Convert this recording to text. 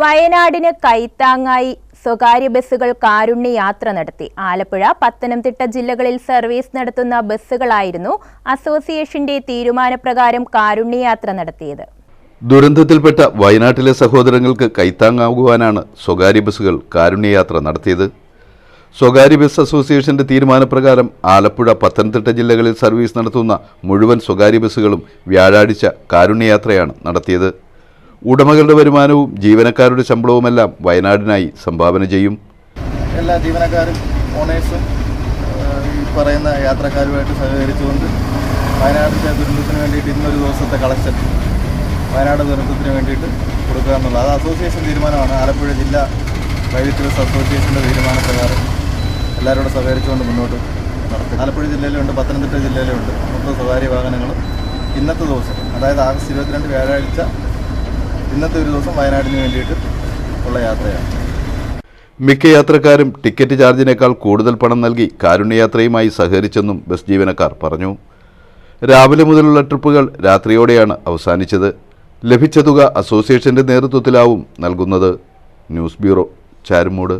വയനാടിന് കൈത്താങ്ങായി സ്വകാര്യ ബസ്സുകൾ കാരുണ്യ യാത്ര നടത്തി. ആലപ്പുഴ പത്തനംതിട്ട ജില്ലകളിൽ സർവീസ് നടത്തുന്ന ബസ്സുകളായിരുന്നു അസോസിയേഷന്റെ തീരുമാനപ്രകാരം കാരുണ്യ യാത്ര നടത്തിയത്. ദുരന്തത്തിൽപ്പെട്ട വയനാട്ടിലെ സഹോദരങ്ങൾക്ക് കൈത്താങ്ങാകുവാനാണ് സ്വകാര്യ ബസ്സുകൾ കാരുണ്യയാത്ര നടത്തിയത്. സ്വകാര്യ ബസ് അസോസിയേഷന്റെ തീരുമാനപ്രകാരം ആലപ്പുഴ പത്തനംതിട്ട ജില്ലകളിൽ സർവീസ് നടത്തുന്ന മുഴുവൻ സ്വകാര്യ ബസ്സുകളും വ്യാഴാഴ്ച കാരുണ്യയാത്രയാണ് നടത്തിയത്. ഉടമകളുടെ വരുമാനവും ജീവനക്കാരുടെ ശമ്പളവുമെല്ലാം വയനാടിനായി സംഭാവന ചെയ്യും. എല്ലാ ജീവനക്കാരും ഓണേഴ്സും ഈ പറയുന്ന യാത്രക്കാരുമായിട്ട് സഹകരിച്ചുകൊണ്ട് വയനാടിന്റെ ദുരന്തത്തിന് വേണ്ടിയിട്ട് ഇന്നൊരു ദിവസത്തെ കളക്ഷൻ വയനാട് ദുരന്തത്തിന് വേണ്ടിയിട്ട് കൊടുക്കുക എന്നുള്ളത്. അത് അസോസിയേഷൻ തീരുമാനമാണ്. ആലപ്പുഴ ജില്ലാ ബസ് അസോസിയേഷന്റെ തീരുമാനപ്രകാരം എല്ലാവരോടും സഹകരിച്ചുകൊണ്ട് മുന്നോട്ട് നടത്തി. ആലപ്പുഴ ജില്ലയിലുണ്ട് പത്തനംതിട്ട ജില്ലയിലുണ്ട്. മൊത്തം സ്വകാര്യ വാഹനങ്ങളും ഇന്നത്തെ ദിവസം അതായത് ആഗസ്റ്റ് ഇരുപത്തിരണ്ട് വ്യാഴാഴ്ച ഇന്നത്തെ ഒരു ദിവസം വയനാടിന് വേണ്ടിയിട്ട് ഉള്ള യാത്രയാണ്. മിക്ക യാത്രക്കാരും ടിക്കറ്റ് ചാർജിനേക്കാൾ കൂടുതൽ പണം നൽകി കാരുണ്യയാത്രയുമായി സഹകരിച്ചെന്നും ബസ് ജീവനക്കാർ പറഞ്ഞു. രാവിലെ മുതലുള്ള ട്രിപ്പുകൾ രാത്രിയോടെയാണ് അവസാനിച്ചത്. ലഭിച്ച തുക അസോസിയേഷന്റെ നേതൃത്വത്തിലാവും നൽകുന്നത്. News bureau Charummood.